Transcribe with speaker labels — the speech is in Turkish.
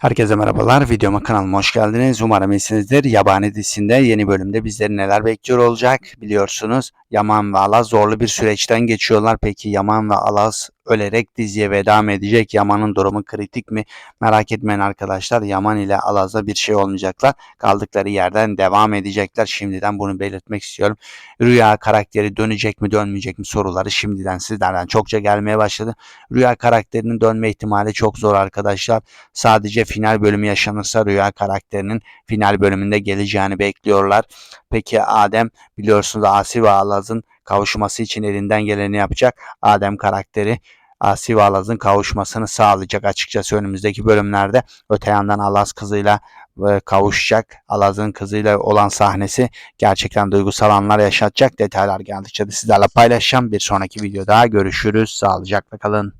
Speaker 1: Herkese merhabalar. Videoma kanalıma hoş geldiniz. Umarım iyisinizdir. Yabani dizisinde yeni bölümde bizleri neler bekliyor olacak biliyorsunuz. Yaman ve Alaz zorlu bir süreçten geçiyorlar. Peki Yaman ve Alaz ölerek diziye veda mı edecek? Yaman'ın durumu kritik mi? Merak etmeyin arkadaşlar. Yaman ile Alaz'da bir şey olmayacaklar. Kaldıkları yerden devam edecekler. Şimdiden bunu belirtmek istiyorum. Rüya karakteri dönecek mi dönmeyecek mi soruları şimdiden sizlerden çokça gelmeye başladı. Rüya karakterinin dönme ihtimali çok zor arkadaşlar. Sadece final bölümü yaşanırsa Rüya karakterinin final bölümünde geleceğini bekliyorlar. Peki Adem biliyorsunuz Asi ve Alaz'ın kavuşması için elinden geleni yapacak. Adem karakteri Asi ve Alaz'ın kavuşmasını sağlayacak açıkçası önümüzdeki bölümlerde. Öte yandan Alaz kızıyla e, kavuşacak. Alaz'ın kızıyla olan sahnesi gerçekten duygusal anlar yaşatacak. Detaylar geldikçe de sizlerle paylaşacağım. Bir sonraki videoda görüşürüz. Sağlıcakla kalın.